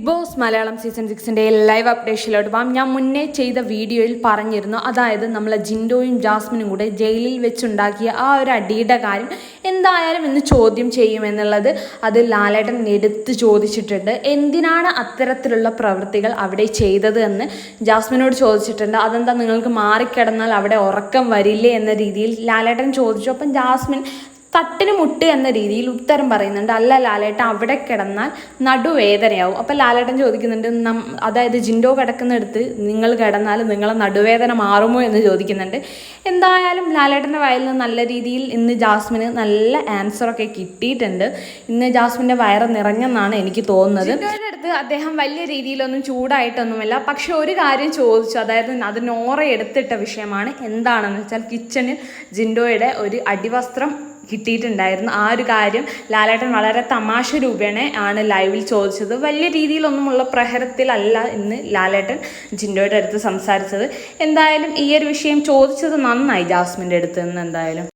Big boss Malayalam season സിക്സിന്റെ live അപ്ഡേഷനിലോട്ട് പോകാം. ഞാൻ മുന്നേ ചെയ്ത വീഡിയോയിൽ പറഞ്ഞിരുന്നു അതായത് നമ്മളെ ജിൻഡോയും ജാസ്മിനും കൂടെ ജയിലിൽ വെച്ചുണ്ടാക്കിയ ആ ഒരു അടിയുടെ കാര്യം എന്തായാലും ഇന്ന് ചോദ്യം ചെയ്യുമെന്നുള്ളത് അത് ലാലേട്ടൻ എടുത്ത് ചോദിച്ചിട്ടുണ്ട്. എന്തിനാണ് അത്തരത്തിലുള്ള പ്രവൃത്തികൾ അവിടെ ചെയ്തത് എന്ന് ജാസ്മിനോട് ചോദിച്ചിട്ടുണ്ട്. അതെന്താ നിങ്ങൾക്ക് മാറിക്കിടന്നാൽ അവിടെ ഉറക്കം വരില്ലേ എന്ന രീതിയിൽ ലാലേട്ടൻ ചോദിച്ചു. അപ്പം ജാസ്മിൻ തട്ടിന് മുട്ട് എന്ന രീതിയിൽ ഉത്തരം പറയുന്നുണ്ട്. അല്ല ലാലേട്ടൻ അവിടെ കിടന്നാൽ നടുവേദനയാവും. അപ്പം ലാലേട്ടൻ ചോദിക്കുന്നുണ്ട് അതായത് ജിൻഡോ കിടക്കുന്നിടത്ത് നിങ്ങൾ കിടന്നാൽ നിങ്ങളെ നടുവേദന മാറുമോ എന്ന് ചോദിക്കുന്നുണ്ട്. എന്തായാലും ലാലേട്ടന്റെ വയലിൽ നിന്ന് നല്ല രീതിയിൽ ഇന്ന് ജാസ്മിന് നല്ല ആൻസറൊക്കെ കിട്ടിയിട്ടുണ്ട്. ഇന്ന് ജാസ്മിന്റെ വയറ് നിറഞ്ഞെന്നാണ് എനിക്ക് തോന്നുന്നത്. അടുത്ത് അദ്ദേഹം വലിയ രീതിയിലൊന്നും ചൂടായിട്ടൊന്നുമില്ല. പക്ഷെ ഒരു കാര്യം ചോദിച്ചു. അതായത് അത് നോറ എടുത്തിട്ട വിഷയമാണ്. എന്താണെന്ന് വെച്ചാൽ കിച്ചണിൽ ജിൻഡോയുടെ ഒരു അടിവസ്ത്രം കിട്ടിയിട്ടുണ്ടായിരുന്നു. ആ ഒരു കാര്യം ലാലേട്ടൻ വളരെ തമാശ രൂപേണ ആണ് ലൈവിൽ ചോദിച്ചത്. വലിയ രീതിയിലൊന്നുമുള്ള പ്രഹരത്തിലല്ല ഇന്ന് ലാലേട്ടൻ ജിൻഡോയുടെ അടുത്ത് സംസാരിച്ചത്. എന്തായാലും ഈ ഒരു വിഷയം ചോദിച്ചത് നന്നായി ജാസ്മിന്റെ അടുത്ത് നിന്ന് എന്തായാലും.